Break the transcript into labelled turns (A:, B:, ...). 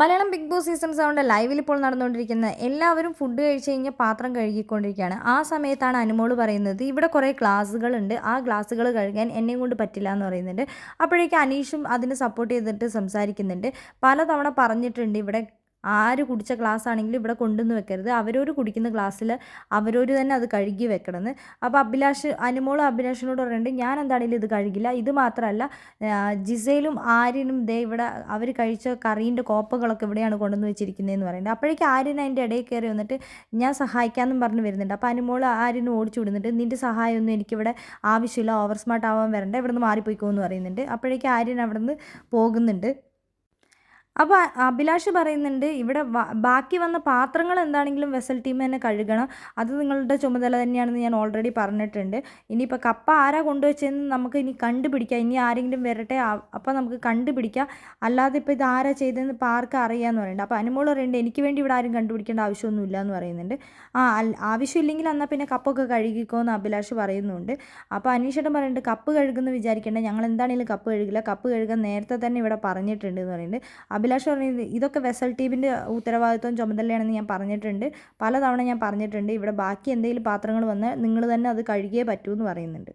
A: Malayalam big boss season സെവന്റെ ലൈവിൽ ഇപ്പോൾ നടന്നുകൊണ്ടിരിക്കുന്ന എല്ലാവരും ഫുഡ് കഴിച്ച് കഴിഞ്ഞാൽ പാത്രം കഴുകിക്കൊണ്ടിരിക്കുകയാണ്. ആ സമയത്താണ് അനുമോൾ പറയുന്നത് ഇവിടെ കുറേ ഗ്ലാസ്സുകളുണ്ട് ആ ഗ്ലാസ്സുകൾ കഴുകാൻ എന്നെ കൊണ്ട് പറ്റില്ല എന്ന് പറയുന്നുണ്ട്. അപ്പോഴേക്കും അനീഷും അതിന് സപ്പോർട്ട് ചെയ്തിട്ട് സംസാരിക്കുന്നുണ്ട്. പലതവണ പറഞ്ഞിട്ടുണ്ട് ഇവിടെ ആര് കുടിച്ച ഗ്ലാസ് ആണെങ്കിലും ഇവിടെ കൊണ്ടുവന്ന് വെക്കരുത്. അവരോട് കുടിക്കുന്ന ഗ്ലാസ്സിൽ അവരോട് തന്നെ അത് കഴുകി വെക്കണമെന്ന് അപ്പോൾ അഭിലാഷ് അനുമോളും അഭിലാഷിനോട് പറയുന്നുണ്ട് ഞാൻ എന്താണെങ്കിലും ഇത് കഴുകില്ല. ഇത് മാത്രമല്ല ജിസയിലും ആര്യനും ദേ ഇവിടെ അവർ കഴിച്ച കറീന്റെ കോപ്പകളൊക്കെ ഇവിടെയാണ് കൊണ്ടുവന്ന് വെച്ചിരിക്കുന്നതെന്ന് പറയുന്നത് അപ്പോഴേക്കും ആര്യൻ അതിന്റെ ഇടയിൽ കയറി വന്നിട്ട് ഞാൻ സഹായിക്കാമെന്നും പറഞ്ഞ് വരുന്നുണ്ട്. അപ്പോൾ അനുമോൾ ആര്യനും ഓടിച്ചു വിടുന്നുണ്ട്. നിന്റെ സഹായമൊന്നും എനിക്കിവിടെ ആവശ്യമില്ല. ഓവർ സ്മാർട്ട് ആവാൻ വരണ്ട. ഇവിടെ നിന്ന് മാറിപ്പോയിക്കോ എന്ന് പറയുന്നുണ്ട്. അപ്പോഴേക്കും ആര്യൻ അവിടെ നിന്ന് പോകുന്നുണ്ട്. അപ്പോൾ അഭിലാഷ് പറയുന്നുണ്ട് ഇവിടെ ബാക്കി വന്ന പാത്രങ്ങൾ എന്താണെങ്കിലും വെസൽ ടീം തന്നെ കഴുകണം. അത് നിങ്ങളുടെ ചുമതല തന്നെയാണെന്ന് ഞാൻ ഓൾറെഡി പറഞ്ഞിട്ടുണ്ട്. ഇനിയിപ്പോൾ കപ്പ ആരാ കൊണ്ടുവച്ചതെന്ന് നമുക്ക് ഇനി കണ്ടുപിടിക്കാം. ഇനി ആരെങ്കിലും വരട്ടെ അപ്പോൾ നമുക്ക് കണ്ടുപിടിക്കാം. അല്ലാതെ ഇപ്പോൾ ഇത് ആരാ ചെയ്തതെന്ന് ഇപ്പോൾ ആർക്കും അറിയാമെന്ന് പറയുന്നുണ്ട്. അപ്പോൾ അനുമോൾ പറയുന്നുണ്ട് എനിക്ക് വേണ്ടി ഇവിടെ ആരും കണ്ടുപിടിക്കേണ്ട ആവശ്യമൊന്നുമില്ല എന്ന് പറയുന്നുണ്ട്. ആ ആവശ്യമില്ലെങ്കിൽ എന്നാൽ പിന്നെ കപ്പൊക്കെ കഴുകിക്കോ എന്ന് അഭിലാഷ് പറയുന്നുണ്ട്. അപ്പോൾ അനീഷേട്ടൻ പറയുന്നുണ്ട് കപ്പ് കഴുകുന്നു വിചാരിക്കേണ്ട. ഞങ്ങൾ എന്താണെങ്കിലും കപ്പ് കഴുകില്ല. കപ്പ് കഴുകാൻ നേരത്തെ തന്നെ ഇവിടെ പറഞ്ഞിട്ടുണ്ട് എന്ന് പറയുന്നുണ്ട്. അഭിലാഷ് പറയുന്നത് ഇതൊക്കെ വെസൽ ടീമിന്റെ ഉത്തരവാദിത്വം ചുമതലയാണെന്ന് ഞാൻ പറഞ്ഞിട്ടുണ്ട്. പലതവണ ഞാൻ പറഞ്ഞിട്ടുണ്ട്. ഇവിടെ ബാക്കി എന്തെങ്കിലും പാത്രങ്ങൾ വന്നാൽ നിങ്ങൾ തന്നെ അത് കഴുകിയേ പറ്റൂ എന്ന് പറയുന്നുണ്ട്.